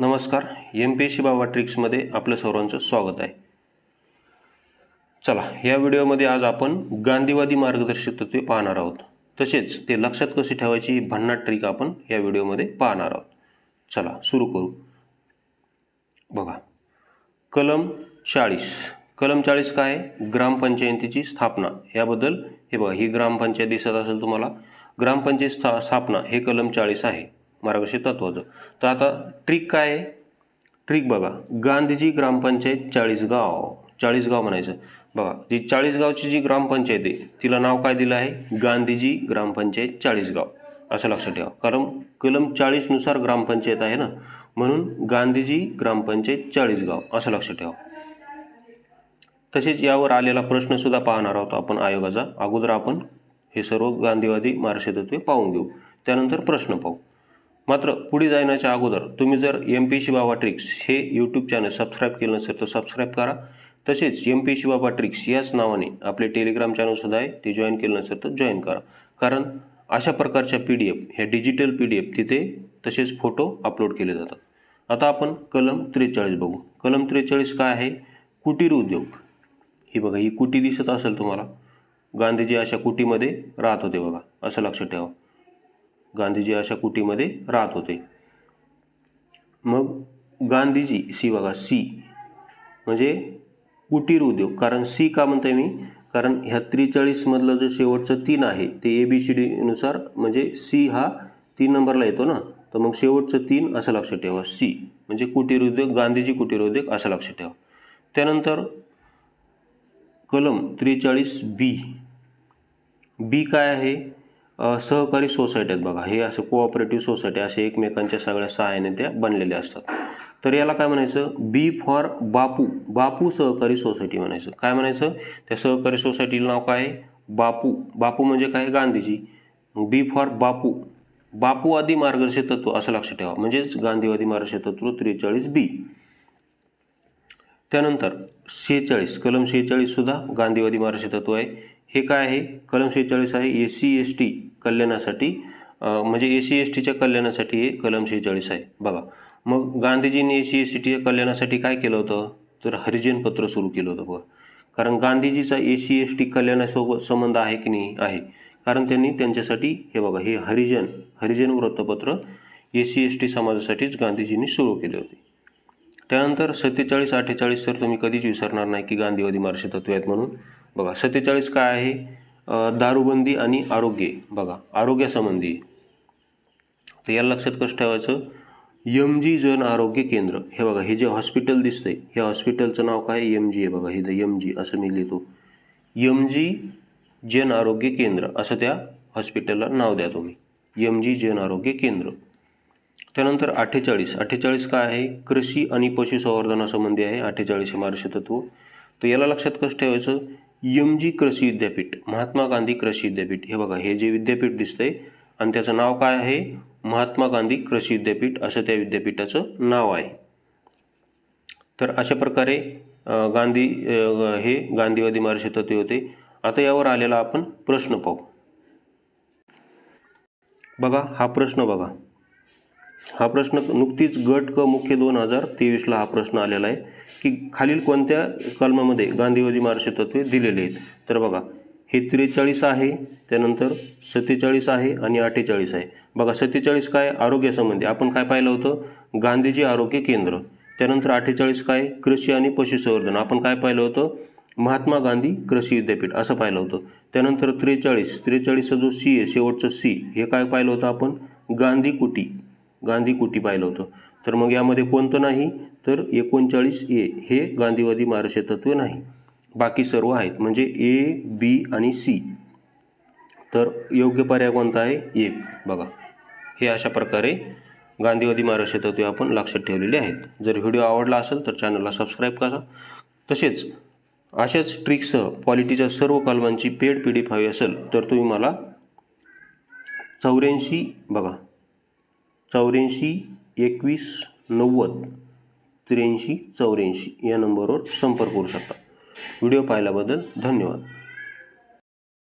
नमस्कार M P S C बाबा ट्रिक्समध्ये आपलं सर्वांचं स्वागत आहे. चला या व्हिडिओमध्ये आज आपण गांधीवादी मार्गदर्शक तत्त्वे पाहणार आहोत. तसेच ते लक्षात कशी ठेवायची ही भन्नाट ट्रिक आपण या व्हिडिओमध्ये पाहणार आहोत. चला सुरू करू. बघा कलम चाळीस. कलम चाळीस काय आहे? ग्रामपंचायतीची स्थापना. याबद्दल हे बघा ही ग्रामपंचायत दिसत असेल तुम्हाला. ग्रामपंचायत स्था स्थापना हे कलम चाळीस आहे. मार्गदर्शक तत्वाचं तर आता ट्रिक काय आहे? ट्रिक बघा. गांधीजी ग्रामपंचायत चाळीसगाव. चाळीसगाव म्हणायचं. बघा जी चाळीसगावची जी ग्रामपंचायत आहे तिला नाव काय दिलं आहे? गांधीजी ग्रामपंचायत चाळीसगाव. असं लक्षात ठेवा. कारण कलम चाळीसनुसार ग्रामपंचायत आहे ना? म्हणून गांधीजी ग्रामपंचायत चाळीसगाव. असं लक्षात ठेवा. तसेच यावर आलेला प्रश्नसुद्धा पाहणार आहोत आपण आयोगाचा. अगोदर आपण हे सर्व गांधीवादी महाराष्ट्र पाहून घेऊ. त्यानंतर प्रश्न पाहू. मात्र पुढे जाण्याच्या अगोदर तुम्ही जर M P C Baba tricks हे यूट्यूब चॅनल सबस्क्राईब केलं नसेल तर सबस्क्राईब करा. तसेच M P C Baba tricks याच नावाने आपले टेलिग्राम चॅनलसुद्धा आहे ते जॉईन केलं नसेल तर जॉईन करा. कारण अशा प्रकारच्या पी डी एफ ह्या डिजिटल पी डी एफ तिथे तसेच फोटो अपलोड केले जातात. आता आपण कलम त्रेचाळीस बघू. कलम त्रेचाळीस काय आहे? कुटीर उद्योग. ही बघा ही कुटी दिसत असेल तुम्हाला. गांधीजी अशा कुटीमध्ये राहत होते बघा असं लक्षात ठेवा. गांधीजी अशा कुटीमध्ये राहत होते. मग गांधीजी सी बघा सी म्हणजे कुटीर उद्योग. कारण सी का म्हणताय मी? कारण ह्या त्रेचाळीसमधलं जे शेवटचं तीन आहे ते ए बी सी डीनुसार म्हणजे सी हा तीन नंबरला येतो ना? तर मग शेवटचं तीन असं लक्षात ठेवा सी. म्हणजे कुटीर उद्योग गांधीजी कुटीर उद्योग असं लक्षात ठेवा. त्यानंतर कलम त्रेचाळीस बी बी काय आहे? सहकारी सोसायटी आहेत बघा. हे असं कोऑपरेटिव्ह सोसायटी असे एकमेकांच्या सगळ्या सहाय्याने त्या बनलेल्या असतात. तर याला काय म्हणायचं? बी फॉर बापू. बापू सहकारी सोसायटी म्हणायचं. काय म्हणायचं? त्या सहकारी सोसायटीला नाव काय आहे? बापू. बापू म्हणजे काय? गांधीजी. बी फॉर बापू. बापूवादी मार्गदर्शक तत्व असं लक्षात ठेवा. म्हणजेच गांधीवादी मार्गदर्शक तत्व त्रेचाळीस बी त्यानंतर शेहेचाळीस. कलम शेहेचाळीससुद्धा गांधीवादी महाराष्ट्र तत्व आहे. हे काय आहे? कलम शेहेचाळीस आहे. ए सी एस टी कल्याणासाठी म्हणजे ए सी एस टीच्या कल्याणासाठी हे कलम शेहेचाळीस आहे. बघा मग गांधीजींनी ए सी एस टीच्या कल्याणासाठी काय केलं होतं? तर हरिजन पत्र सुरू केलं होतं बघा. कारण गांधीजीचा ए सी एस टी कल्याणासोबत संबंध आहे की नाही? आहे. कारण त्यांनी त्यांच्यासाठी हे बघा हे हरिजन हरिजन वृत्तपत्र ए सी एस टी समाजासाठीच गांधीजींनी सुरू केले होते. त्यानंतर सत्तेचाळीस अठ्ठेचाळीस तर तुम्ही कधीच विसरणार नाही की गांधीवादी मार्गदर्शक तत्व आहेत म्हणून. बघा सत्तेचाळीस काय आहे? दारूबंदी आणि आरोग्य. बघा आरोग्यासंबंधी. तर याला लक्षात कसं ठेवायचं? एम जी जन आरोग्य केंद्र. हे बघा हे जे हॉस्पिटल दिसतंय हे हॉस्पिटलचं नाव काय? एम जी आहे बघा हे एम जी असं मी लिहितो. एम जी जन आरोग्य केंद्र असं त्या हॉस्पिटलला नाव द्या तुम्ही. एम जी जन आरोग्य केंद्र. त्यानंतर अठ्ठेचाळीस. अठ्ठेचाळीस काय आहे? कृषी आणि पशुसंवर्धनासंबंधी आहे अठ्ठेचाळीस हे महाराष्ट्र तत्व. तर याला लक्षात कसं ठेवायचं? एम जी कृषी विद्यापीठ महात्मा गांधी कृषी विद्यापीठ. हे बघा हे जे विद्यापीठ दिसतंय आणि त्याचं नाव काय आहे? महात्मा गांधी कृषी विद्यापीठ असं त्या विद्यापीठाचं नाव आहे. तर अशा प्रकारे गांधी हे गांधीवादी महाराष्ट्र तत्व होते. आता यावर आलेला आपण प्रश्न पाहू. बघा हा प्रश्न बघा. हा प्रश्न नुकतीच गट क मुख्य दोन हजार तेवीसला हा प्रश्न आलेला आहे की खालील कोणत्या कलमामध्ये गांधीवादी मार्गदर्शक तत्वे दिलेले आहेत? तर बघा हे त्रेचाळीस आहे त्यानंतर सत्तेचाळीस आहे आणि अठ्ठेचाळीस आहे. बघा सत्तेचाळीस काय आरोग्यासंबंधी? आपण काय पाहिलं होतं? गांधीजी आरोग्य केंद्र. त्यानंतर अठ्ठेचाळीस काय? कृषी आणि पशुसंवर्धन. आपण काय पाहिलं होतं? महात्मा गांधी कृषी विद्यापीठ असं पाहिलं होतं. त्यानंतर त्रेचाळीस. त्रेचाळीसचा जो सी आहे शेवटचं सी हे काय पाहिलं होतं आपण? गांधी कुटी. गांधी कुटी पाहिलं होतं. तर मग यामध्ये कोणतं नाही? तर एकोणचाळीस ए हे गांधीवादी महाराष्ट्र तत्व नाही. बाकी सर्व आहेत. म्हणजे ए बी आणि सी तर योग्य पर्याय कोणता आहे? एक बघा. हे अशा प्रकारे गांधीवादी महाराष्ट्र तत्वे आपण लक्षात ठेवलेले आहेत. जर व्हिडिओ आवडला असेल तर चॅनलला सबस्क्राईब करा. तसेच अशाच ट्रिकसह पॉलिटीच्या सर्व कलमांची पेड पी डी हवी असेल तर तुम्ही मला चौऱ्याऐंशी बघा. चौऱ्याऐंशी एकवीस नव्वद त्र्याऐंशी चौऱ्याऐंशी या नंबरवर संपर्क करू शकता. व्हिडिओ पाहिल्याबद्दल धन्यवाद.